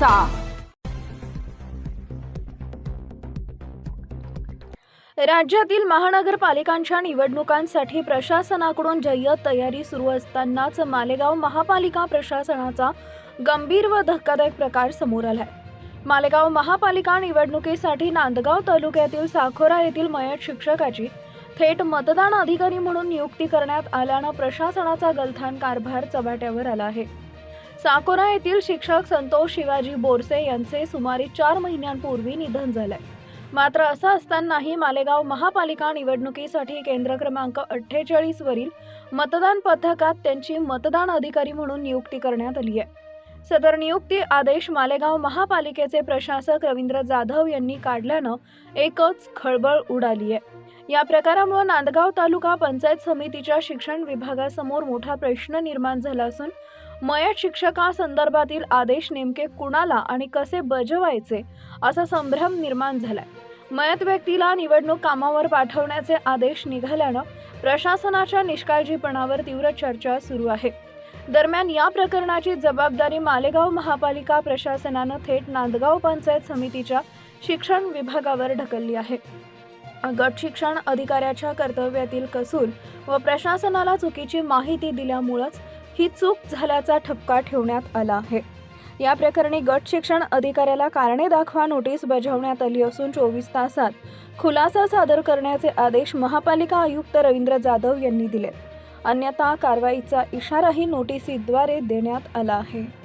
करायचा राज्यातील महानगरपालिकांच्या निवडणुकांसाठी प्रशासनाकडून जय्यत तयारी सुरू असतानाच मालेगाव महापालिका प्रशासनाचा गंभीर व धक्कादायक प्रकार समोर आला आहे मालेगाव महापालिका निवडणुकीसाठी नांदगाव तालुक्यातील साखोरा येथील मयत शिक्षकाची थेट मतदान अधिकारी म्हणून नियुक्ती करण्यात आल्यानं प्रशासनाचा गलथान कारभार चव्हाट्यावर आला आहे. साकोरा येथील शिक्षक संतोष शिवाजी बोरसे यांचे सुमारे चार महिन्यांपूर्वी निधन झालंय. मात्र असं असतानाही मालेगाव महापालिका निवडणुकीसाठी केंद्र क्रमांक अठ्ठेचाळीस वरील मतदान पथकात त्यांची मतदान अधिकारी म्हणून नियुक्ती करण्यात आली आहे. सदर नियुक्ती आदेश मालेगाव महापालिकेचे प्रशासक रवींद्र जाधव यांनी काढल्यानं एकच खळबळ उडाली आहे. या प्रकारामुळे नांदगाव तालुका पंचायत समितीच्या शिक्षण विभागासमोर मोठा प्रश्न निर्माण झाला असून मयत शिक्षकासंदर्भातील आदेश नेमके कुणाला आणि कसे बजवायचे असा संभ्रम निर्माण झालाय. मयत व्यक्तीला निवडणूक कामावर पाठवण्याचे आदेश निघाल्यानं प्रशासनाच्या निष्काळजीपणावर तीव्र चर्चा सुरू आहे. दरम्यान या प्रकरणाची जबाबदारी मालेगाव महापालिका प्रशासनानं थेट नांदगाव पंचायत समितीच्या शिक्षण विभागावर ढकलली आहे. गट शिक्षण अधिकाऱ्याच्या कर्तव्यातील कसूर व प्रशासनाला चुकीची माहिती दिल्यामुळंच ही चूक झाल्याचा ठपका ठेवण्यात आला आहे. या प्रकरणी गट शिक्षण अधिकाऱ्याला कारणे दाखवा नोटीस बजावण्यात आली असून चोवीस तासात खुलासा सादर करण्याचे आदेश महापालिका आयुक्त रवींद्र जाधव यांनी दिले. अन्यथा कारवाईचा इशाराही नोटिसीद्वारे देण्यात आला आहे.